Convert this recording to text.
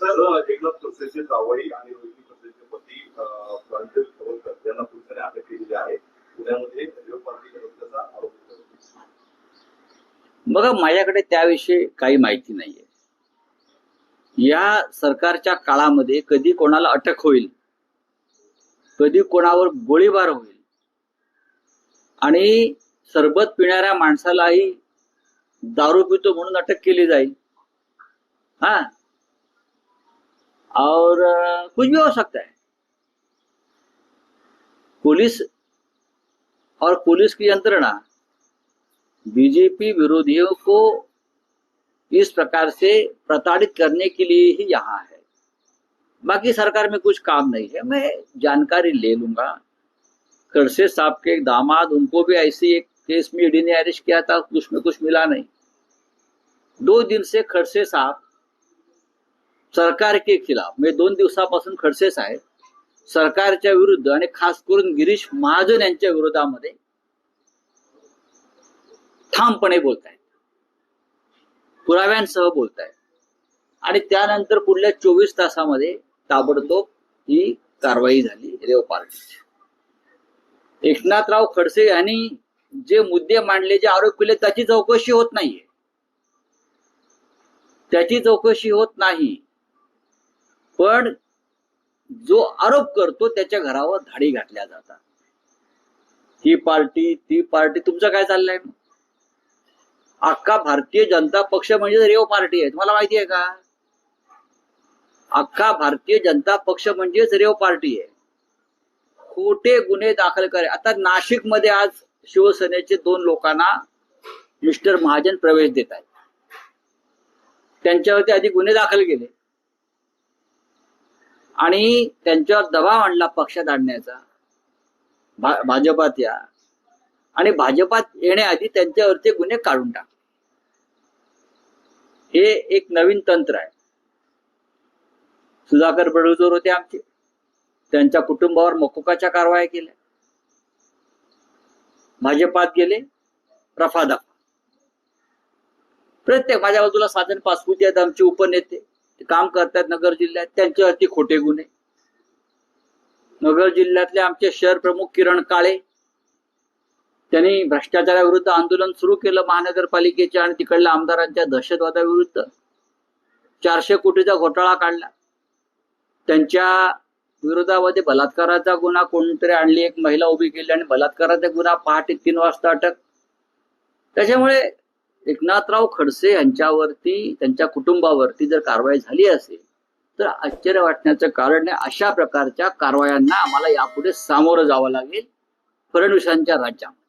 Sir Eknath खडसेचे जावई आणि रोहिणी खडसेचे पती प्रांजल खवलकर यांना पोलिसांनी अटक केलेली आहे पुण्यामध्ये आरोप बघा माझ्याकडे त्याविषयी काही माहिती नाहीये. या सरकारच्या काळामध्ये कधी कोणाला अटक होईल कधी कोणावर गोळीबार होईल आणि सरबत पिणाऱ्या माणसालाही दारू पितो म्हणून अटक केली जाईल. हा? और कुछ भी हो सकता है। पुलिस और पुलिस की यंत्रणा बीजेपी विरोधियों को इस प्रकार से प्रताड़ित करने के लिए ही यहाँ है। बाकी सरकार में कुछ काम नहीं है। मैं जानकारी ले लूँगा। खड़से साहब के एक दामाद, उनको भी ऐसी एक केस में ईडी ने अरेस्ट किया था, उसमें कुछ मिला नहीं। दो दिन से खडसे साहब सरकार के खिलाफ. म्हणजे दोन दिवसापासून खडसे साहेब सरकारच्या विरुद्ध आणि खास करून गिरीश महाजन यांच्या विरोधामध्ये ठामपणे बोलतायत. पुराव्यांसह बोलतायत. आणि त्यानंतर पुढल्या चोवीस तासामध्ये ताबडतोब ही कारवाई झाली रेव पार्टीची. एकनाथराव खडसे यांनी जे मुद्दे मांडले जे आरोप केले त्याची चौकशी होत नाहीये. त्याची चौकशी होत नाही. पण जो आरोप करतो त्याच्या घरावर धाडी घातल्या जातात. ही पार्टी ती पार्टी तुमचं काय चाललंय? अख्खा भारतीय जनता पक्ष म्हणजे रेव पार्टी आहे. तुम्हाला माहिती आहे का? अख्खा भारतीय जनता पक्ष म्हणजेच रेव पार्टी आहे. खोटे गुन्हे दाखल करे. आता नाशिकमध्ये आज शिवसेनेचे दोन लोकांना मिस्टर महाजन प्रवेश देत आहेत. त्यांच्यावरती आधी गुन्हे दाखल केले. आणि त्यांच्यावर दबाव आणला पक्षात आणण्याचा. भा- भाजपात या. आणि भाजपात येण्याआधी त्यांच्यावरचे गुन्हे काढून टाक. हे एक नवीन तंत्र आहे. सुधाकर बडगुजर होते आमचे. त्यांच्या कुटुंबावर मकोकाच्या कारवाया केल्या. भाजपात गेले रफादफा प्रत्येक माझ्या बाजूला साधन पासपुती आहेत आमचे उपनेते. काम करतात नगर जिल्ह्यात. त्यांच्यावरती खोटे गुन्हे. नगर जिल्ह्यातले आमचे शहर प्रमुख किरण काळे त्यांनी भ्रष्टाचाराविरुद्ध आंदोलन सुरू केलं महानगरपालिकेच्या आणि तिकडल्या आमदारांच्या दहशतवादाविरुद्ध. चारशे कोटीचा घोटाळा काढला. त्यांच्या विरोधामध्ये बलात्काराचा गुन्हा कोणतरी आणली एक महिला उभी केली आणि बलात्काराचा गुन्हा पहाटे तीन वाजता अटक. त्याच्यामुळे एकनाथराव खडसे यांच्यावरती त्यांच्या कुटुंबावरती जर कारवाई झाली असेल तर आश्चर्य वाटण्याचं कारण नाही अशा प्रकारच्या कारवायांना आम्हाला यापुढे सामोरं जावं लागेल. फडणवीसांच्या राज्यामध्ये